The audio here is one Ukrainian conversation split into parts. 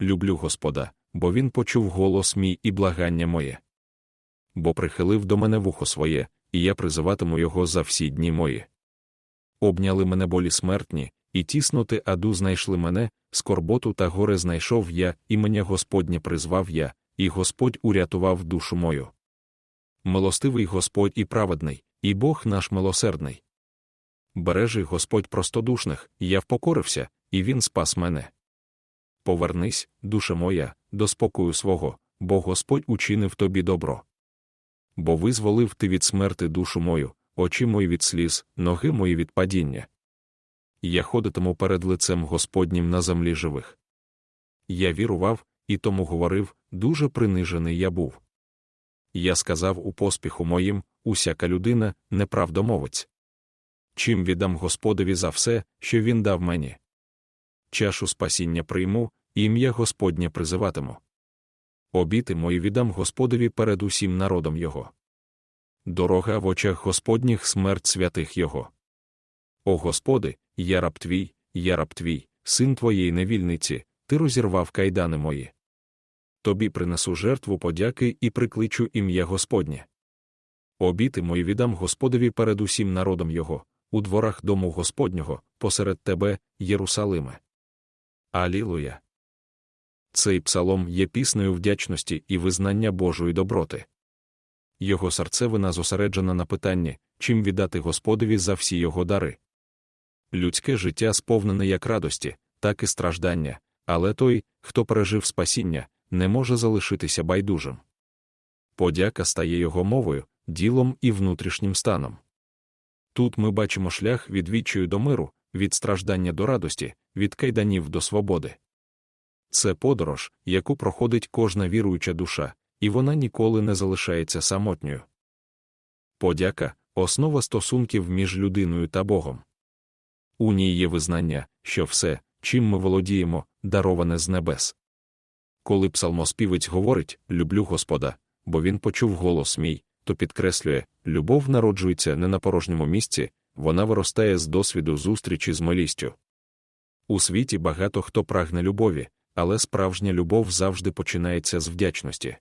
люблю Господа, бо він почув голос мій і благання моє. Бо прихилив до мене вухо своє, і я призиватиму його за всі дні мої. Обняли мене болі смертні, і тісноти аду знайшли мене, скорботу та горе знайшов я, і мене Господнє призвав я, і Господь урятував душу мою. Милостивий Господь і праведний, і Бог наш милосердний. Бережи Господь простодушних, я впокорився, і Він спас мене. Повернись, душа моя, до спокою свого, бо Господь учинив тобі добро. Бо визволив ти від смерти душу мою, очі мої від сліз, ноги мої від падіння. Я ходитиму перед лицем Господнім на землі живих. Я вірував, і тому говорив, дуже принижений я був. Я сказав у поспіху моїм, усяка людина, неправдомовець. Чим віддам Господові за все, що він дав мені? Чашу спасіння прийму, ім'я Господнє призиватиму. Обіти мої віддам Господові перед усім народом Його. Дорога в очах Господніх смерть святих Його. О Господи, я раб твій, я раб твій, син твоєї невільниці, ти розірвав кайдани мої. Тобі принесу жертву подяки і прикличу ім'я Господнє. Обіти мої віддам Господові перед усім народом Його, у дворах дому Господнього, посеред тебе, Єрусалиме. Алілуя. Цей псалом є піснею вдячності і визнання Божої доброти. Його серцевина зосереджена на питанні, чим віддати Господові за всі його дари. Людське життя сповнене як радості, так і страждання, але той, хто пережив спасіння, не може залишитися байдужим. Подяка стає його мовою, ділом і внутрішнім станом. Тут ми бачимо шлях від відчаю до миру, від страждання до радості, від кайданів до свободи. Це подорож, яку проходить кожна віруюча душа, і вона ніколи не залишається самотньою. Подяка основа стосунків між людиною та Богом. У ній є визнання, що все, чим ми володіємо, дароване з небес. Коли псалмоспівець говорить Люблю Господа, бо він почув голос мій, то підкреслює, любов народжується не на порожньому місці, вона виростає з досвіду зустрічі з милістю. У світі багато хто прагне любові, але справжня любов завжди починається з вдячності.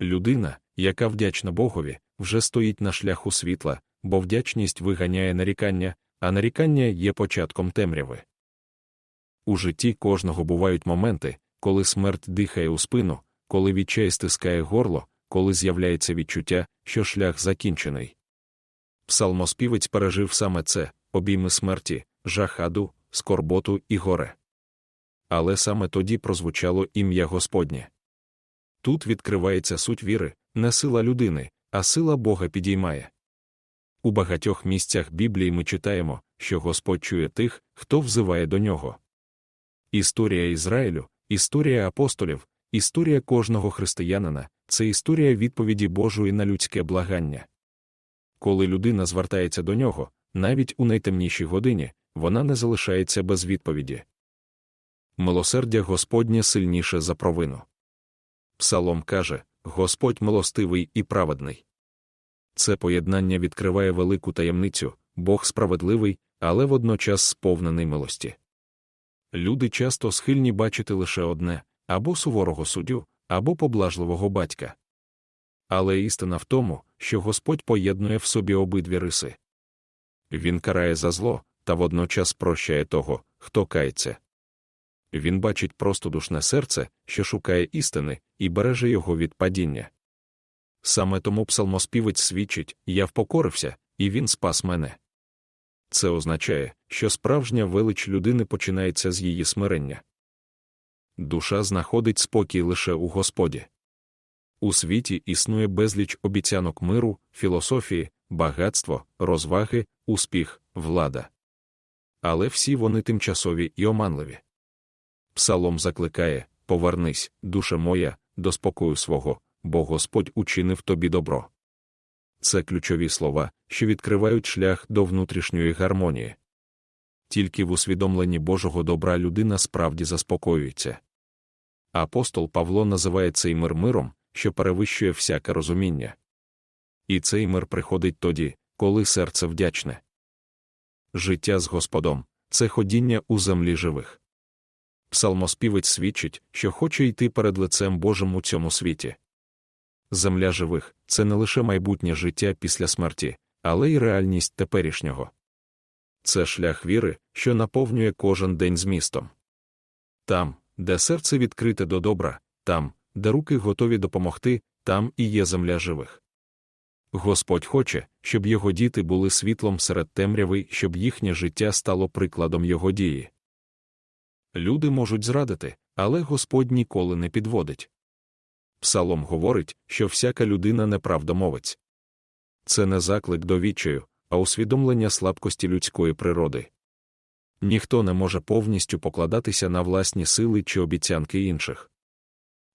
Людина, яка вдячна Богові, вже стоїть на шляху світла, бо вдячність виганяє нарікання, а нарікання є початком темряви. У житті кожного бувають моменти, коли смерть дихає у спину, коли відчай стискає горло, коли з'являється відчуття, що шлях закінчений. Псалмоспівець пережив саме це обійми смерті, жахаду, скорботу і горе. Але саме тоді прозвучало ім'я Господнє. Тут відкривається суть віри, не сила людини, а сила Бога підіймає. У багатьох місцях Біблії ми читаємо, що Господь чує тих, хто взиває до нього. Історія Ізраїлю, історія апостолів, історія кожного християнина це історія відповіді Божої на людське благання. Коли людина звертається до нього, навіть у найтемнішій годині, вона не залишається без відповіді. Милосердя Господнє сильніше за провину. Псалом каже Господь милостивий і праведний. Це поєднання відкриває велику таємницю, Бог справедливий, але водночас сповнений милості. Люди часто схильні бачити лише одне або суворого суддю, або поблажливого батька. Але істина в тому, що Господь поєднує в собі обидві риси. Він карає за зло та водночас прощає того, хто кається. Він бачить простодушне серце, що шукає істини, і береже його від падіння. Саме тому псалмоспівець свідчить Я впокорився, і він спас мене. Це означає, що справжня велич людини починається з її смирення. Душа знаходить спокій лише у Господі. У світі існує безліч обіцянок миру, філософії, багатство, розваги, успіх, влада. Але всі вони тимчасові і оманливі. Псалом закликає Повернись, душа моя, до спокою свого, бо Господь учинив тобі добро. Це ключові слова, що відкривають шлях до внутрішньої гармонії. Тільки в усвідомленні Божого добра людина справді заспокоюється. Апостол Павло називає цей мир миром, що перевищує всяке розуміння. І цей мир приходить тоді, коли серце вдячне. Життя з Господом це ходіння у землі живих. Псалмоспівець свідчить, що хоче йти перед лицем Божим у цьому світі. Земля живих це не лише майбутнє життя після смерті, але й реальність теперішнього. Це шлях віри, що наповнює кожен день змістом. Там, де серце відкрите до добра, там, де руки готові допомогти, там і є земля живих. Господь хоче, щоб його діти були світлом серед темряви, щоб їхнє життя стало прикладом його дії. Люди можуть зрадити, але Господь ніколи не підводить. Псалом говорить, що всяка людина неправдомовець. Це не заклик до відчаю, а усвідомлення слабкості людської природи. Ніхто не може повністю покладатися на власні сили чи обіцянки інших.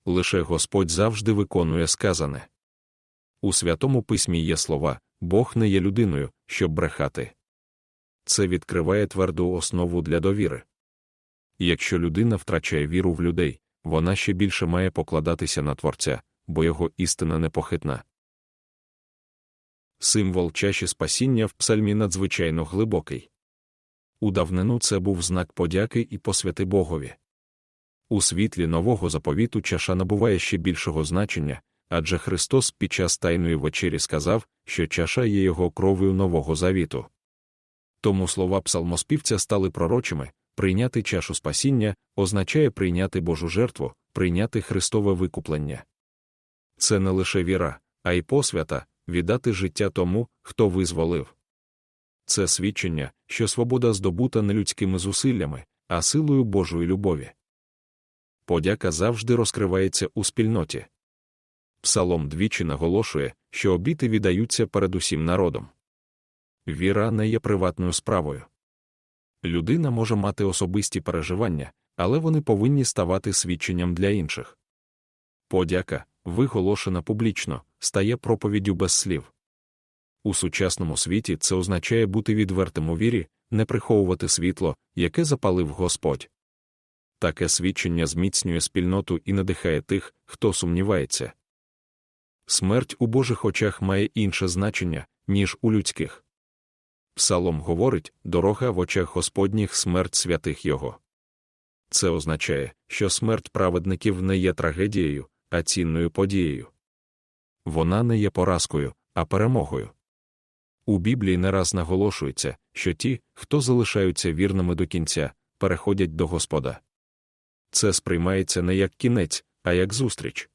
Лише Господь завжди виконує сказане. У святому письмі є слова Бог не є людиною, щоб брехати. Це відкриває тверду основу для довіри. Якщо людина втрачає віру в людей, вона ще більше має покладатися на Творця, бо його істина непохитна. Символ чаші спасіння в псальмі надзвичайно глибокий. У давнину це був знак подяки і посвяти Богові. У світлі нового заповіту чаша набуває ще більшого значення, адже Христос під час Тайної вечері сказав, що чаша є його кров'ю нового завіту. Тому слова псалмоспівця стали пророчими прийняти чашу спасіння означає прийняти Божу жертву, прийняти Христове викуплення. Це не лише віра, а й посвята віддати життя тому, хто визволив. Це свідчення, що свобода здобута не людськими зусиллями, а силою Божої любові. Подяка завжди розкривається у спільноті. Псалом двічі наголошує, що обіти віддаються перед усім народом. Віра не є приватною справою. Людина може мати особисті переживання, але вони повинні ставати свідченням для інших. Подяка, виголошена публічно, стає проповіддю без слів. У сучасному світі це означає бути відвертим у вірі, не приховувати світло, яке запалив Господь. Таке свідчення зміцнює спільноту і надихає тих, хто сумнівається. Смерть у Божих очах має інше значення, ніж у людських. Псалом говорить дорога в очах Господніх смерть святих Його. Це означає, що смерть праведників не є трагедією, а цінною подією. Вона не є поразкою, а перемогою. У Біблії не раз наголошується, що ті, хто залишаються вірними до кінця, переходять до Господа. Це сприймається не як кінець, а як зустріч.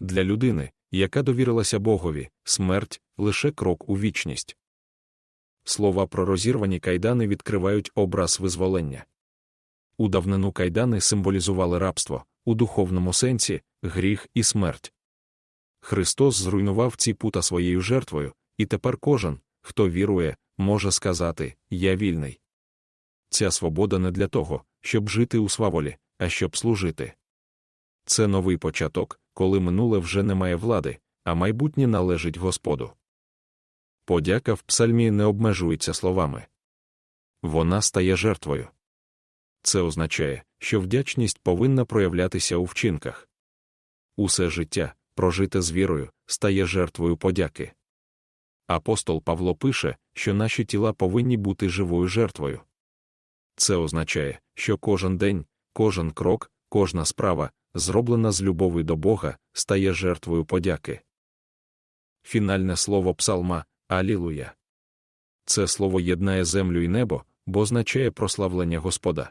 Для людини, яка довірилася Богові, смерть лише крок у вічність. Слова про розірвані кайдани відкривають образ визволення. У давнину кайдани символізували рабство, у духовному сенсі гріх і смерть. Христос зруйнував ці пута своєю жертвою, і тепер кожен, хто вірує, може сказати Я вільний. Ця свобода не для того, щоб жити у сваволі, а щоб служити. Це новий початок, коли минуле вже не має влади, а майбутнє належить Господу. Подяка в псальмі не обмежується словами. Вона стає жертвою. Це означає, що вдячність повинна проявлятися у вчинках. Усе життя, прожите з вірою, стає жертвою подяки. Апостол Павло пише, що наші тіла повинні бути живою жертвою. Це означає, що кожен день, кожен крок, кожна справа, зроблена з любові до Бога, стає жертвою подяки. Фінальне слово псалма Алілуя. Це слово єднає землю і небо, бо означає прославлення Господа.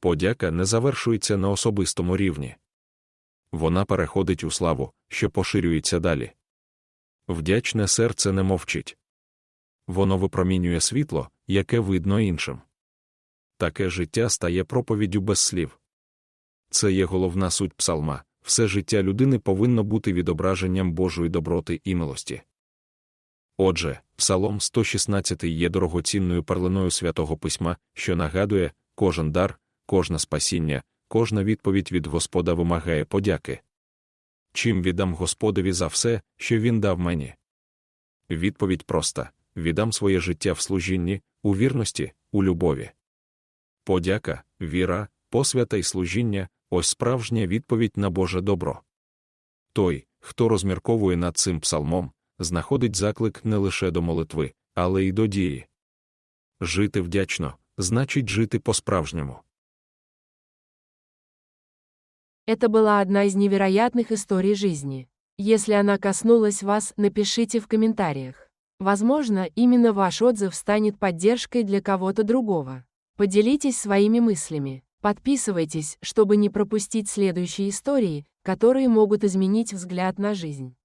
Подяка не завершується на особистому рівні. Вона переходить у славу, що поширюється далі. Вдячне серце не мовчить. Воно випромінює світло, яке видно іншим. Таке життя стає проповіддю без слів. Це є головна суть псалма все життя людини повинно бути відображенням Божої доброти і милості. Отже, Псалом 116 є дорогоцінною перлиною святого письма, що нагадує, кожен дар, кожне спасіння, кожна відповідь від Господа вимагає подяки. Чим віддам Господові за все, що він дав мені? Відповідь проста віддам своє життя в служінні, у вірності, у любові Подяка, віра, посвята й служіння ось справжня відповідь на Боже добро. Той, хто розмірковує над цим псалмом, знаходить заклик не лише до молитви, але й до дії. Жити вдячно значить жити по-справжньому. Это была одна из невероятных историй жизни. Если она коснулась вас, напишите в комментариях. Возможно, именно ваш отзыв станет поддержкой для кого-то другого. Поделитесь своими мыслями. Подписывайтесь, чтобы не пропустить следующие истории, которые могут изменить взгляд на жизнь.